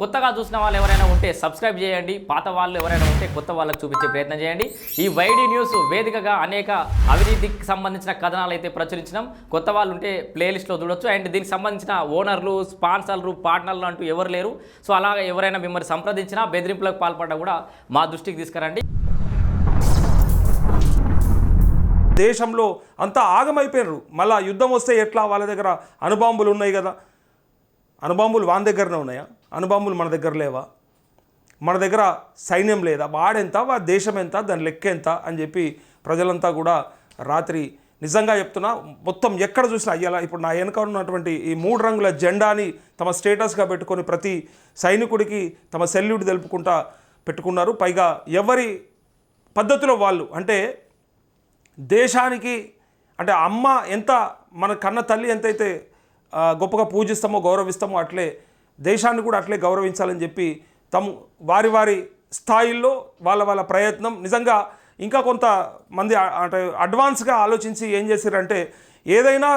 కొత్తగా చూసిన వాళ్ళు ఎవరైనా ఉంటే సబ్స్క్రైబ్ చేయండి. పాత వాళ్ళు ఎవరైనా ఉంటే కొత్త వాళ్ళకి చూపించే ప్రయత్నం చేయండి. ఈ వైడి న్యూస్ వేదికగా అనేక అవినీతికి సంబంధించిన కథనాలు అయితే ప్రచురించినాం. కొత్త వాళ్ళు ఉంటే ప్లేలిస్ట్లో చూడొచ్చు. అండ్ దీనికి సంబంధించిన ఓనర్లు స్పాన్సర్లు పార్ట్నర్లు అంటూ ఎవరు లేరు. సో అలాగే ఎవరైనా మిమ్మల్ని సంప్రదించినా బెదిరింపులకు పాల్పడ్డా కూడా మా దృష్టికి తీసుకురండి. దేశంలో అంతా ఆగమైపోయినారు. మళ్ళీ యుద్ధం వస్తే ఎట్లా? వాళ్ళ దగ్గర అణుబాంబులు ఉన్నాయి కదా. అణుబాంబులు వాని దగ్గరనే ఉన్నాయా? అనుబాంబులు మన దగ్గర లేవా? మన దగ్గర సైన్యం లేదా? వాడెంత? వా దేశం ఎంత? దాని లెక్క ఎంత? అని చెప్పి ప్రజలంతా కూడా రాత్రి నిజంగా చెప్తున్నా మొత్తం ఎక్కడ చూసినా అయ్యేలా ఇప్పుడు నా వెనక ఉన్నటువంటి ఈ మూడు రంగుల జెండాని తమ స్టేటస్గా పెట్టుకొని ప్రతి సైనికుడికి తమ సెల్యూట్ తెలుపుకుంటా పెట్టుకున్నారు. పైగా ఎవరి పద్ధతిలో వాళ్ళు? అంటే దేశానికి అంటే అమ్మ ఎంత మన కన్న తల్లి ఎంతైతే గొప్పగా పూజిస్తామో గౌరవిస్తామో అట్లే దేశాన్ని కూడా అట్లే గౌరవించాలని చెప్పి తమ వారి వారి స్థాయిల్లో వాళ్ళ వాళ్ళ ప్రయత్నం. నిజంగా ఇంకా కొంత మంది అంటే అడ్వాన్స్గా ఆలోచించి ఏం చేశారంటే ఏదైనా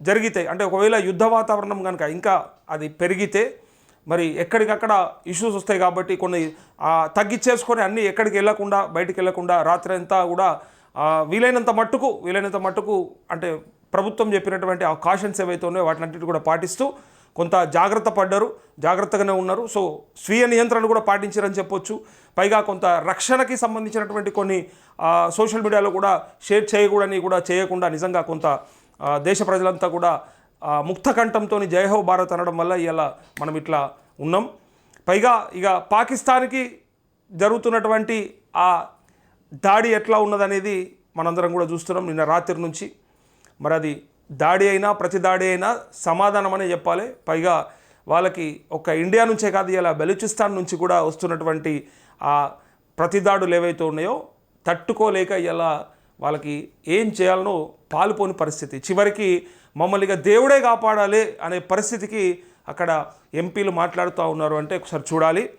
జరిగితే అంటే ఒకవేళ యుద్ధ వాతావరణం కనుక ఇంకా అది పెరిగితే మరి ఎక్కడికక్కడ ఇష్యూస్ వస్తాయి కాబట్టి కొన్ని తగ్గించేసుకొని అన్నీ ఎక్కడికి వెళ్ళకుండా బయటికి వెళ్ళకుండా రాత్రి అంతా కూడా వీలైనంత మట్టుకు వీలైనంత మట్టుకు అంటే ప్రభుత్వం చెప్పినటువంటి ఆ కాషన్స్ ఏవైతే ఉన్నాయో వాటినన్నిటి కూడా పాటిస్తూ కొంత జాగ్రత్త పడ్డారు జాగ్రత్తగానే ఉన్నారు. సో స్వీయ నియంత్రణ కూడా పాటించారని చెప్పొచ్చు. పైగా కొంత రక్షణకి సంబంధించినటువంటి కొన్ని సోషల్ మీడియాలో కూడా షేర్ చేయకూడని కూడా చేయకుండా నిజంగా కొంత దేశ ప్రజలంతా కూడా ఆ, ముక్త కంఠంతో జయహో భారత్ అనడం వల్ల ఇలా మనం ఇట్లా ఉన్నాం. పైగా ఇక పాకిస్తాన్కి జరుగుతున్నటువంటి ఆ దాడి ఎట్లా ఉన్నదనేది మనందరం కూడా చూస్తున్నాం. నిన్న రాత్రి నుంచి. మరి అది దాడి అయినా ప్రతి దాడి అయినా సమాధానం అనే చెప్పాలి. పైగా వాళ్ళకి ఒక ఇండియా నుంచే కాదు ఇలా బెలూచిస్తాన్ నుంచి కూడా వస్తున్నటువంటి ఆ ప్రతిదాడులు ఏవైతే ఉన్నాయో తట్టుకోలేక ఇలా వాళ్ళకి ఏం చేయాలనో పాలుపోని పరిస్థితి. చివరికి మమ్మల్ని ఇక దేవుడే కాపాడాలి అనే పరిస్థితికి అక్కడ ఎంపీలు మాట్లాడుతూ ఉన్నారు అంటే ఒకసారి చూడాలి.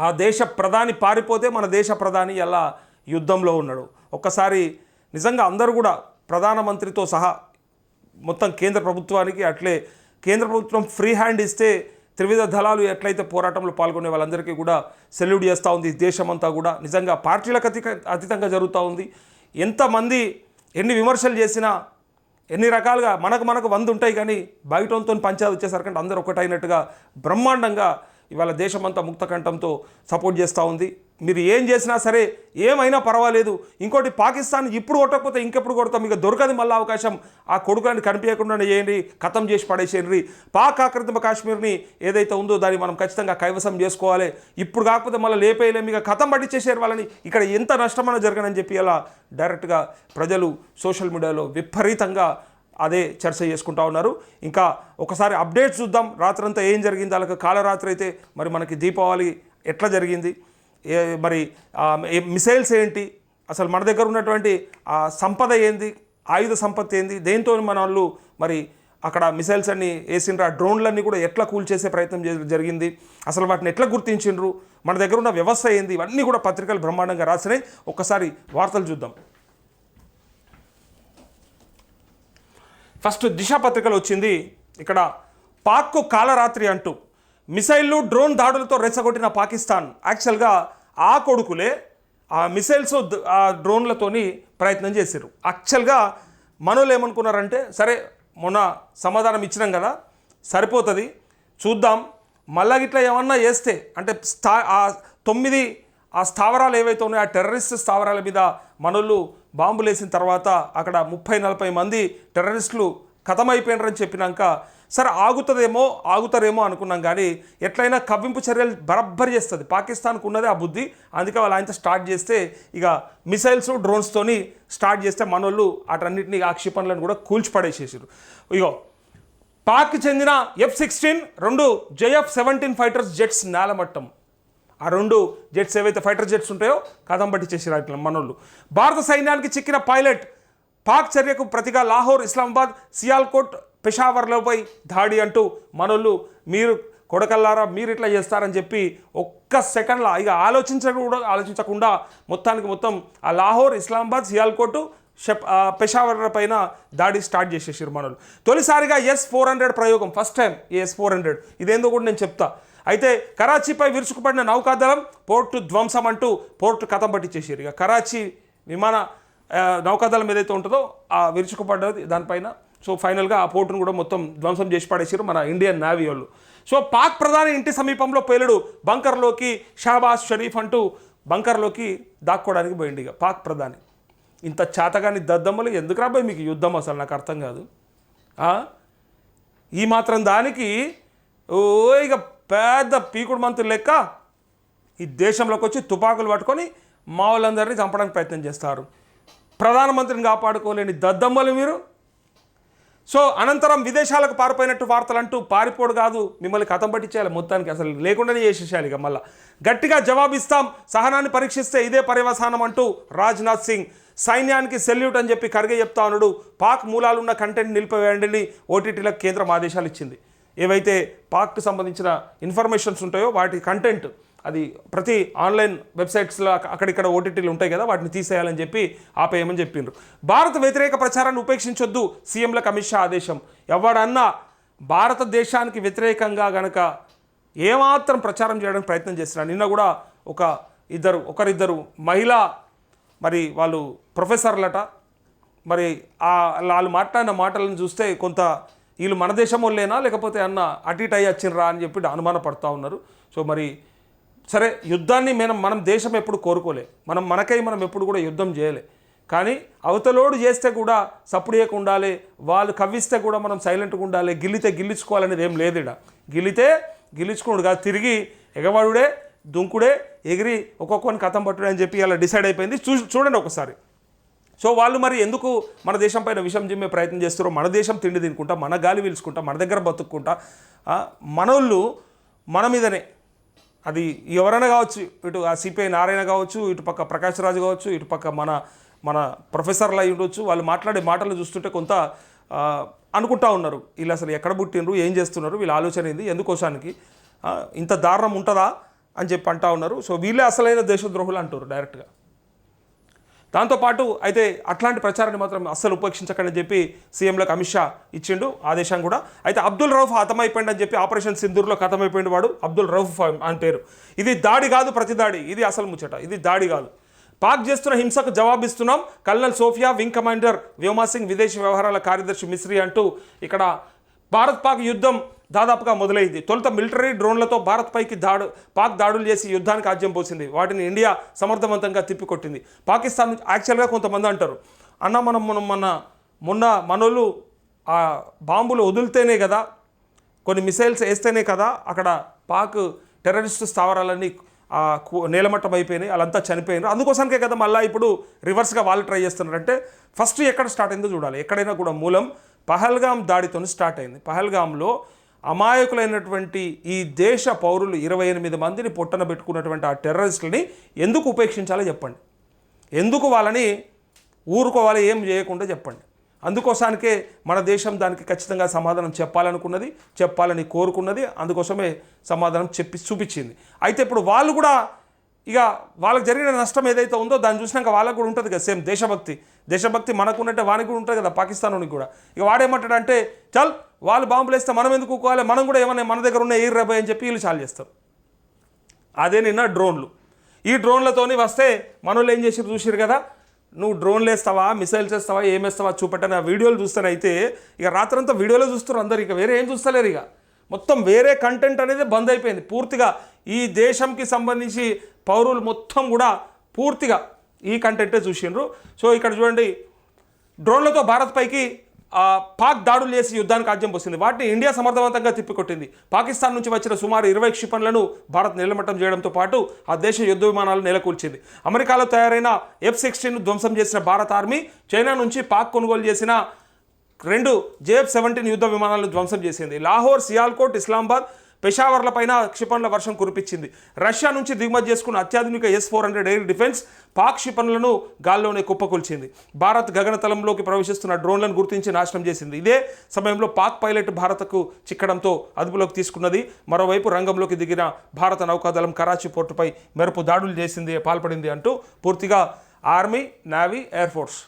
ఆ దేశ ప్రధాని పారిపోతే మన దేశ ప్రధాని ఎలా యుద్ధంలో ఉన్నాడు? ఒక్కసారి నిజంగా అందరూ కూడా ప్రధానమంత్రితో సహా మొత్తం కేంద్ర ప్రభుత్వానికి అట్లే కేంద్ర ప్రభుత్వం ఫ్రీ హ్యాండ్ ఇస్తే త్రివిధ దళాలు ఎట్లయితే పోరాటంలో పాల్గొనే వాళ్ళందరికీ కూడా సెల్యూట్ చేస్తూ ఉంది దేశమంతా కూడా. నిజంగా పార్టీలకు అతి అతీతంగా జరుగుతూ ఉంది. ఎంతమంది ఎన్ని విమర్శలు చేసినా ఎన్ని రకాలుగా మనకు మనకు వంద ఉంటాయి కానీ బయటంతో పంచాయతీ వచ్చేసరికి అందరూ ఒకటైనట్టుగా బ్రహ్మాండంగా ఇవాళ దేశమంతా ముక్తకంఠంతో సపోర్ట్ చేస్తూ ఉంది. మీరు ఏం చేసినా సరే ఏమైనా పర్వాలేదు. ఇంకోటి పాకిస్తాన్ ఇప్పుడు కొట్టకపోతే ఇంకెప్పుడు కొడతాం? ఇక దొరకదు మళ్ళీ అవకాశం. ఆ కొడుకుని కనిపించకుండా చేయండి ఖతం చేసి పడేసేయండి. పాక్ ఆక్రమిత కాశ్మీర్ని ఏదైతే ఉందో దాన్ని మనం ఖచ్చితంగా కైవసం చేసుకోవాలి. ఇప్పుడు కాకపోతే మళ్ళీ లేపేయలేము ఇక కథం పట్టించేసారు వాళ్ళని. ఇక్కడ ఎంత నష్టమైనా జరగనని చెప్పి అలా డైరెక్ట్గా ప్రజలు సోషల్ మీడియాలో విపరీతంగా అదే చర్చ చేసుకుంటా ఉన్నారు. ఇంకా ఒకసారి అప్డేట్స్ చూద్దాం. రాత్రంతా ఏం జరిగింది? వాళ్ళకి కాలరాత్రి అయితే మరి మనకి దీపావళి ఎట్లా జరిగింది? మరి ఏ మిసైల్స్ ఏంటి? అసలు మన దగ్గర ఉన్నటువంటి ఆ సంపద ఏంది? ఆయుధ సంపత్తి ఏంది? దేంతో మన వాళ్ళు మరి అక్కడ మిసైల్స్ అన్ని వేసిండ్రు? ఆ డ్రోన్లన్నీ కూడా ఎట్లా కూల్చేసే ప్రయత్నం జరిగింది? అసలు వాటిని ఎట్లా గుర్తించిండ్రు? మన దగ్గర ఉన్న వ్యవస్థ ఏంది? ఇవన్నీ కూడా పత్రికలు బ్రహ్మాండంగా రాసినాయి. ఒక్కసారి వార్తలు చూద్దాం. ఫస్ట్ దిశ పత్రికలు వచ్చింది. ఇక్కడ పాక్కు కాలరాత్రి అంటూ. మిసైళ్ళు డ్రోన్ దాడులతో రెచ్చగొట్టిన పాకిస్తాన్. యాక్చువల్గా ఆ కొడుకులే ఆ మిసైల్స్ ఆ డ్రోన్లతోని ప్రయత్నం చేశారు యాక్చువల్గా మనోళ్ళు ఏమనుకున్నారంటే సరే మొన్న సమాధానం ఇచ్చినాం కదా సరిపోతుంది చూద్దాం. మళ్ళా ఇట్లా ఏమన్నా వేస్తే అంటే స్థా ఆ తొమ్మిది ఆ స్థావరాలు ఏవైతే ఉన్నాయో ఆ టెర్రరిస్ట్ స్థావరాల మీద మనోళ్ళు బాంబులు వేసిన తర్వాత అక్కడ ముప్పై నలభై మంది టెర్రరిస్టులు ఖతమైపోయినారని చెప్పినాక సరే ఆగుతుందేమో ఆగుతారేమో అనుకున్నాం కానీ ఎట్లయినా కవ్వింపు చర్యలు బరబ్బరి చేస్తుంది. పాకిస్తాన్కు ఉన్నదే ఆ బుద్ధి. అందుకే వాళ్ళు ఆయనతో స్టార్ట్ చేస్తే ఇక మిసైల్స్ డ్రోన్స్తోని స్టార్ట్ చేస్తే మనోళ్ళు అటన్నింటినీ ఆ క్షిపణులను కూడా కూల్చిపడేసేసారు ఇగో పాక్ చెందిన ఎఫ్ సిక్స్టీన్ రెండు జేఎఫ్ సెవెంటీన్ ఫైటర్స్ జెట్స్ నేలమట్టం. ఆ రెండు జెట్స్ ఏవైతే ఫైటర్ జెట్స్ ఉంటాయో కథం పట్టి చేసారు మనోళ్ళు. భారత సైన్యానికి చిక్కిన పైలట్ పాక్ చర్యకు ప్రతిగా లాహోర్ ఇస్లామాబాద్ సియాల్కోట్ పెషావర్లపై దాడి అంటూ మనోళ్ళు మీరు కొడకల్లారా మీరు ఇట్లా చేస్తారని చెప్పి ఒక్క సెకండ్లో ఇక ఆలోచించడం కూడా ఆలోచించకుండా మొత్తానికి మొత్తం ఆ లాహోర్ ఇస్లామాబాద్ సియాల్కోటు షెప్ పెషావర్ పైన దాడి స్టార్ట్ చేసేసారు మనోళ్ళు. తొలిసారిగా ఎస్ ఫోర్ హండ్రెడ్ ప్రయోగం first time S four hundred. ఇదేందో కూడా నేను చెప్తా. అయితే కరాచీపై విరుచుకుపడిన నౌకాదళం పోర్టు ధ్వంసం అంటూ పోర్టు కథం పట్టించేసారు ఇక కరాచీ విమాన నౌకాదళం ఏదైతే ఉంటుందో ఆ విరుచుకుపడ్డది దానిపైన సో ఫైనల్గా ఆ పోర్టును కూడా మొత్తం ధ్వంసం చేసి పడేసారు మన ఇండియన్ నావీ వాళ్ళు. సో పాక్ ప్రధాని ఇంటి సమీపంలో పేలుడు బంకర్లోకి షహబాజ్ షరీఫ్ అంటూ బంకర్లోకి దాక్కోవడానికి పోయింది ఇక పాక్ ప్రధాని. ఇంత చేతగాని దద్దమ్మలు ఎందుకు రాబోయే మీకు యుద్ధం అసలు? నాకు అర్థం కాదు. ఈ మాత్రం దానికి ఓ ఇక పెద్ద పీకుడు మంతులు లెక్క ఈ దేశంలోకి వచ్చి తుపాకులు పట్టుకొని మా వాళ్ళందరినీ చంపడానికి ప్రయత్నం చేస్తారు. ప్రధానమంత్రిని కాపాడుకోలేని దద్దమ్మలు మీరు. సో అనంతరం విదేశాలకు పారిపోయినట్టు వార్తలు అంటూ పారిపోడు కాదు మిమ్మల్ని కథం పట్టించేయాలి మొత్తానికి. అసలు లేకుండానే చేసేసేయాలి ఇక మళ్ళా. గట్టిగా జవాబిస్తాం సహనాన్ని పరీక్షిస్తే ఇదే పర్యవసానం అంటూ రాజ్నాథ్ సింగ్. సైన్యానికి సెల్యూట్ అని చెప్పి కరిగే చెప్తా ఉన్నాడు. పాక్ మూలాలున్న కంటెంట్ నిలిపివేయండి ఓటీటీలకు కేంద్రం ఆదేశాలు ఇచ్చింది. ఏవైతే పాక్కి సంబంధించిన ఇన్ఫర్మేషన్స్ ఉంటాయో వాటి కంటెంట్ అది ప్రతి ఆన్లైన్ వెబ్సైట్స్లో అక్కడిక్కడ ఓటీటీలు ఉంటాయి కదా వాటిని తీసేయాలని చెప్పి ఆపేయమని చెప్పిండ్రు. భారత వ్యతిరేక ప్రచారాన్ని ఉపేక్షించొద్దు సీఎంలకు అమిత్ షా ఆదేశం. ఎవడన్నా భారతదేశానికి వ్యతిరేకంగా గనక ఏమాత్రం ప్రచారం చేయడానికి ప్రయత్నం చేస్తున్నారు నిన్న కూడా ఒక ఇద్దరు ఒకరిద్దరు మహిళ మరి వాళ్ళు ప్రొఫెసర్లట మరి ఆ వాళ్ళు మాట్లాడిన మాటలను చూస్తే కొంత వీళ్ళు మన దేశం లేనా లేకపోతే అన్న అటు ఇటు అయ్యి వచ్చిండ్రా అని చెప్పి అనుమానపడతా ఉన్నారు. సో మరి సరే యుద్ధాన్ని మనం మనం దేశం ఎప్పుడు కోరుకోలే. మనం మనకై మనం ఎప్పుడు కూడా యుద్ధం చేయలే. కానీ అవతలోడు చేస్తే కూడా సప్పుడు ఉండాలి. వాళ్ళు కవ్విస్తే కూడా మనం సైలెంట్గా ఉండాలి. గిల్లితే గిల్లించుకోవాలనేది ఏం లేదు ఇడ గిల్లితే గిల్లించుకోడు కాదు తిరిగి ఎగవాడుడే దుంకుడే ఎగిరి ఒక్కొక్కని కథం పట్టుడే అని చెప్పి అలా డిసైడ్ అయిపోయింది. చూ చూడండి ఒకసారి. సో వాళ్ళు మరి ఎందుకు మన దేశం పైన విషం జిమ్మే ప్రయత్నం చేస్తారో మన దేశం తిండి తినుకుంటా మన గాలి పీల్చుకుంటా మన దగ్గర బతుక్కుంటా మనోళ్ళు మన మీదనే అది ఎవరైనా కావచ్చు ఇటు ఆ సిపిఐ నారాయణ కావచ్చు ఇటు పక్క ప్రకాష్ రాజు కావచ్చు ఇటు పక్క మన మన ప్రొఫెసర్లు అయి ఉండొచ్చు వాళ్ళు మాట్లాడే మాటలు చూస్తుంటే కొంత అనుకుంటా ఉన్నారు. వీళ్ళు అసలు ఎక్కడ పుట్టినరు ఏం చేస్తున్నారు వీళ్ళ ఆలోచన ఏంది ఎందుకోసానికి ఇంత దారుణం ఉంటుందా అని చెప్పి అంటా ఉన్నారు. సో వీళ్ళే అసలైన దేశద్రోహులు అంటారు డైరెక్ట్గా దాంతోపాటు అయితే అట్లాంటి ప్రచారాన్ని మాత్రం అస్సలు ఉపేక్షించకండి అని చెప్పి సీఎంలకు అమిత్ షా ఇచ్చిండు ఆదేశం కూడా. అయితే అబ్దుల్ రౌఫ్ హతమైపోయిండు అని చెప్పి ఆపరేషన్ సింధూర్లో హతమైపోయింది వాడు అబ్దుల్ రౌఫ్ అని పేరు. ఇది దాడి కాదు ప్రతి దాడి. ఇది అసలు ముచ్చట. ఇది దాడి కాదు. పాక్ చేస్తున్న హింసకు జవాబిస్తున్నాం. Colonel Sofiya wing commander Vyoma Singh విదేశీ వ్యవహారాల కార్యదర్శి మిశ్రీ అంటూ ఇక్కడ భారత్ పాక్ యుద్ధం దాదాపుగా మొదలైంది. తొలుత మిలిటరీ డ్రోన్లతో భారత్ పైకి దాడు పాక్ దాడులు చేసి యుద్ధానికి ఆజ్యం పోసింది. వాటిని ఇండియా సమర్థవంతంగా తిప్పికొట్టింది. పాకిస్తాన్ యాక్చువల్గా కొంతమంది అంటారు. అన్న మనం మనం మన మొన్న మనోళ్ళు ఆ బాంబులు వదిలితేనే కదా కొన్ని మిసైల్స్ వేస్తేనే కదా అక్కడ పాక్ టెర్రరిస్ట్ స్థావరాలన్నీ నేలమట్టం అయిపోయినాయి వాళ్ళంతా చనిపోయినారు. అందుకోసానికే కదా మళ్ళీ ఇప్పుడు రివర్స్గా వాళ్ళు ట్రై చేస్తున్నారు. అంటే ఫస్ట్ ఎక్కడ స్టార్ట్ అయిందో చూడాలి. ఎక్కడైనా కూడా మూలం పహల్గామ్ దాడితో స్టార్ట్ అయింది. పహల్గామ్లో అమాయకులైనటువంటి ఈ దేశ పౌరులు ఇరవై ఎనిమిది మందిని పొట్టన పెట్టుకున్నటువంటి ఆ టెర్రరిస్టులని ఎందుకు ఉపేక్షించాలో చెప్పండి. ఎందుకు వాళ్ళని ఊరుకోవాలి ఏం చేయకుండా చెప్పండి. అందుకోసానికే మన దేశం దానికి ఖచ్చితంగా సమాధానం చెప్పాలనుకున్నది చెప్పాలని కోరుకున్నది అందుకోసమే సమాధానం చెప్పి చూపించింది. అయితే ఇప్పుడు వాళ్ళు కూడా ఇక వాళ్ళకి జరిగిన నష్టం ఏదైతే ఉందో దాన్ని చూసినాక వాళ్ళకు కూడా ఉంటుంది కదా సేమ్ దేశభక్తి. దేశభక్తి మనకు ఉన్నట్టే వానికి కూడా ఉంటుంది కదా పాకిస్తాన్కి కూడా. ఇక వాడేమంటాడంటే చల్ వాళ్ళు బాంబులు వేస్తే మనం ఎందుకు కోవాలి మనం కూడా ఏమన్నా మన దగ్గర ఉన్న ఎయిర్ రబాయ్ అని చెప్పి వీళ్ళు చాలు చేస్తారు. అదే నిన్న డ్రోన్లు. ఈ డ్రోన్లతోని వస్తే మనోళ్ళు ఏం చేసి చూసిరు కదా? నువ్వు డ్రోన్లు వేస్తావా? మిసైల్స్ వేస్తావా? ఏం వేస్తావా? చూపెట్టని ఆ వీడియోలు చూస్తానైతే ఇక రాత్రంతా వీడియోలో చూస్తారు అందరు ఇక వేరే ఏం చూస్తలేరు ఇక. మొత్తం వేరే కంటెంట్ అనేది బంద్ అయిపోయింది. పూర్తిగా ఈ దేశంకి సంబంధించి పౌరులు మొత్తం కూడా పూర్తిగా ఈ కంటెంటే చూసిండ్రు. సో ఇక్కడ చూడండి డ్రోన్లతో భారత్ పైకి పాక్ దాడులు చేసి యుద్ధానికి ఆజ్యం పోసింది. వాటిని ఇండియా సమర్థవంతంగా తిప్పికొట్టింది. పాకిస్తాన్ నుంచి వచ్చిన సుమారు ఇరవై క్షిపణులను భారత్ నిలమట్టం చేయడంతో పాటు ఆ దేశ యుద్ధ విమానాలు నెలకూల్చింది. అమెరికాలో తయారైన ఎఫ్ సిక్స్టీన్ ధ్వంసం చేసిన భారత ఆర్మీ చైనా నుంచి పాక్ కొనుగోలు చేసిన రెండు జేఎఫ్ సెవెంటీన్ యుద్ధ విమానాలను ధ్వంసం చేసింది. లాహోర్ సియాల్కోట్ ఇస్లామాబాద్ పెషావర్ల పైన క్షిపణుల వర్షం కురిపించింది. రష్యా నుంచి దిగుమతి చేసుకున్న అత్యాధునిక S four hundred air defence Pak క్షిపణులను గాల్లోనే కుప్పకూల్చింది. భారత్ గగనతలంలోకి ప్రవేశిస్తున్న డ్రోన్లను గుర్తించి నాశనం చేసింది. ఇదే సమయంలో పాక్ పైలట్ భారత్కు చిక్కడంతో అదుపులోకి తీసుకున్నది. మరోవైపు రంగంలోకి దిగిన భారత నౌకాదళం కరాచీ పోర్టుపై మెరుపు దాడులు చేసింది పాల్పడింది అంటూ పూర్తిగా ఆర్మీ నావీ ఎయిర్ ఫోర్స్